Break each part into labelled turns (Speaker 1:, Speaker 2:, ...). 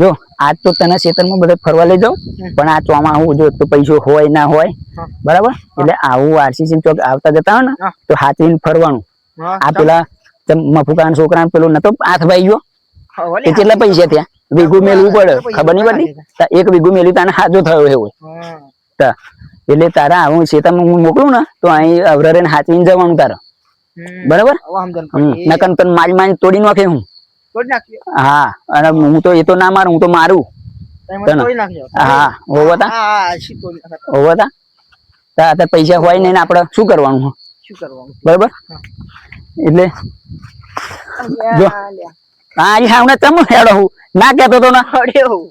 Speaker 1: જો આજ તો તને ખેતરમાં બધે ફરવા લઈ જાઉં પણ આ ચોમાસું જો તો પૈસો હોય ના હોય બરાબર? એટલે આવું આરસીસી ચોક આવતા જતા હોય ને તો હાથવીને ફરવાનું. આ પેલા મફુકાન છોકરા પેલો નતો હાથ ભાઈ ગયો એ કેટલા પૈસા ત્યાં વીઘું મેલવું પડે. ખબર નહીં પડતી? એક વીઘું મેલ્યું તને હાજો થયો એવું એટલે તારા આવું ખેતરમાં હું મોકલું ને તો અહીં અવરરે હાથવીને જવાનું તારા. બરાબર? નકન તન મારી મારી તોડી નાખે હું. હા અને હું તો એ તો ના મારું હું તો મારું. હા હોવો તા. હોવો તા. પૈસા હોય નહીં ને આપણે શું કરવાનું
Speaker 2: શું કરવાનું?
Speaker 1: બરાબર? એટલે જો. હા સામને તમ હેડો હું. ના કહેતો તો ના.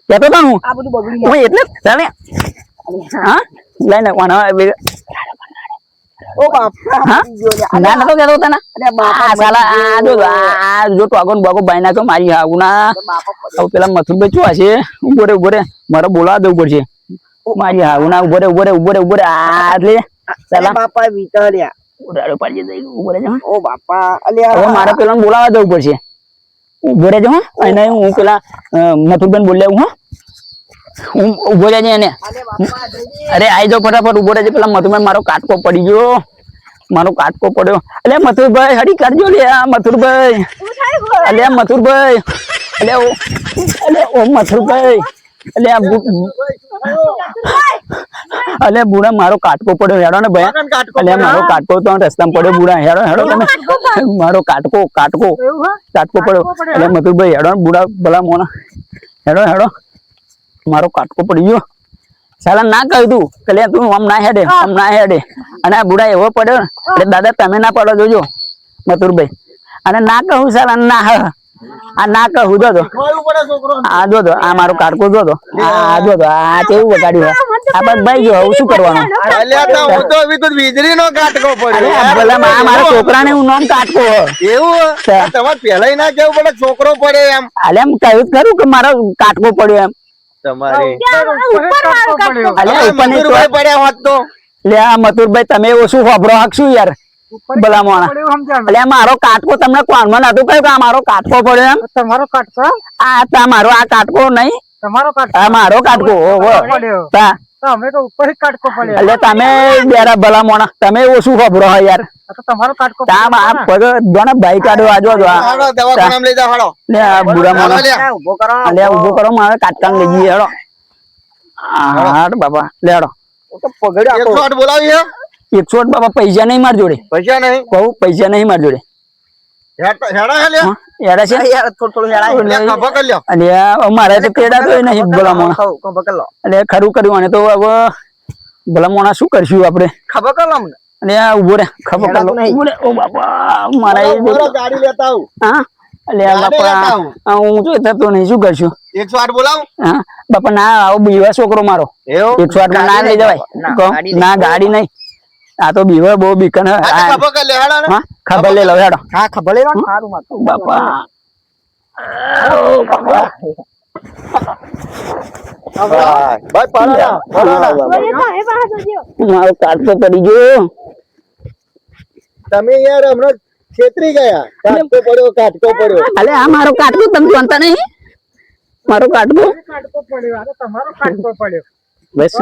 Speaker 1: કહેતો તો હું.
Speaker 2: આ બધું બગડી
Speaker 1: હું એટલે હા? લઈ હવે
Speaker 2: ઓ બાપા
Speaker 1: હા?
Speaker 2: જો લે.
Speaker 1: ના. નતો કહેતો તને?
Speaker 2: અરે બાપા
Speaker 1: સાલા આ જો આ આ જો ટોગન બોગો બાઈ નાખ્યો મારી હાવું ના
Speaker 2: બાપા પડી.
Speaker 1: હવે પેલા મથુરભાઈ શું હશે ઊભો રે ઊભો રે. મારે બોલાવા દેવું પડશે મારી હાવું ઊભો રે ઊભો રે ઊભો રે ઊભો રે. આ એટલે સાલા.
Speaker 2: બાપા વિતર્યા
Speaker 1: ઉડાડો પાડી દઈ ઊભો
Speaker 2: ઓ બાપા અલ્યા
Speaker 1: હવે મારે પેલા બોલાવા જવું પડશે ઊભો રહેજો હા. અને હું પેલા મથુરબેન બોલ્યા હું હું. ઊભો રહેજે એને.
Speaker 2: અરે
Speaker 1: આઈ જાઓ ફટાફટ ઊભો રહેજે. પેલા મથુરભાઈ મારો કાટકો પડી ગયો. મારો કાટકો પડ્યો. અલે મથુરભાઈ હરી કરજો લે આ મથુરભાઈ અલે મથુરભાઈ અલે ઓ અલે ઓ મથુરભાઈ અલે આ અલે બુડા મારો કાટકો પડ્યો. હેડો ને ભાઈ. અલે મારો કાટકો તો રસ્તામાં પડ્યો બુડા. હેડો હેડો તમે. મારો કાટકો કાટકો. કાટકો પડ્યો. અલે મથુરભાઈ હેડો ને બુડા ભલા મોના હેડો હેડો. મારો કાટકો પડી ગયો. સાલા ના કહ્યું તું કે લે તું આમ ના હેડે આમ ના હેડે. અને આ બુડા એવો પડ્યો ને, એટલે દાદા તમે ના પડો જોજો મથુરભાઈ. અને ના કહું સાલા ના હ. આ ના કહું જો તો આ જો તો આ મારો કાટકો જો તો આ જો તો આ કેવું બગાડ્યું આ બસ ભાઈ જો હવે શું કરવાનું?
Speaker 3: હું તો હવે તો વીજળીનો કાટકો પડ્યો.
Speaker 1: આ મારા છોકરાને હું નામ કાટકો હે.
Speaker 3: એવું તમારે ના કેવું પડે છોકરો પડે એમ.
Speaker 1: અલે એમ કહ્યું કરું કે મારો કાટકો પડ્યો એમ.
Speaker 3: તમારે.
Speaker 1: અલે
Speaker 3: હવે
Speaker 1: ઉપરની
Speaker 3: મજૂરભાઈ પડ્યા. હોત તો.
Speaker 1: લે આ મથુરભાઈ તમે ઓછું હોભળો હાકશું યાર? ભલા એટલે મારો કાટકો તમને કોણમાં નતું કહ્યું કે આ મારો કાટકો પડ્યો એમ?
Speaker 2: તમારો કાટકો?
Speaker 1: આ તા મારો આ કાટકો નહીં.
Speaker 2: તમારો કાટકો.
Speaker 1: આ મારો કાટકો
Speaker 2: પડ્યો.
Speaker 1: તા
Speaker 2: તો અમે તો ઉપર જ કાટકો પડ્યો.
Speaker 1: એટલે તમે બેરા ભલા મોણા તમે ઓછું ખબરો હોય યાર?
Speaker 2: તમારો કાટકો
Speaker 1: તા આ પગ આજો
Speaker 3: દવાખાનામાં લઈ
Speaker 1: લે બુડા મોણા.
Speaker 2: કરો.
Speaker 1: લે ઊભો કરો મારે કાટકાન લઈ જઈએ હેડો હાડ બાપા. લે હેડો
Speaker 2: તો પગડ્યો
Speaker 3: એકસો આઠ બોલાવી હે.
Speaker 1: એકસો બાબા પૈસા નહીં માર જોડે.
Speaker 3: પૈસા નહીં.
Speaker 1: કહું પૈસા નહીં માર જોડે. ખરું કર્યું. અને તો હવે ભલા મોણા શું કરશું આપડે
Speaker 2: ખબર કર અમને.
Speaker 1: અને આ ઊભો રે. ખબર કર ઓ બાપા મારા
Speaker 3: ગાડી લેતા આવું.
Speaker 1: હા? એટલે બાપા હું થતો નહીં. શું કરશું?
Speaker 3: એકસો આઠ બોલાવ?
Speaker 1: હા? બાપા ના આવો બીવા છોકરો મારો. એકસો આઠમાં ના લઈ જવાય.
Speaker 2: ના ગાડી
Speaker 1: નહીં. આ તો બીવો બહુ બીકન હે.
Speaker 3: કરી લે હેડા.
Speaker 1: હા ખબર લે લો હેડો
Speaker 2: હા ખબર
Speaker 1: બાપા.
Speaker 3: ભાઈ, ભાઈ, પાડો ના, પાડો ના.
Speaker 1: મારો કાટ તો પડી ગયો.
Speaker 3: તમે યાર હમણાં છેતરી ગયા. કાટકો પડ્યો કાટકો પડ્યો.
Speaker 1: અલે આ મારો કાટકો તમે જાણતા નહીં? મારો કાટકો
Speaker 2: કાટકો પડ્યો તમારો કાટકો પડ્યો.
Speaker 1: બસ.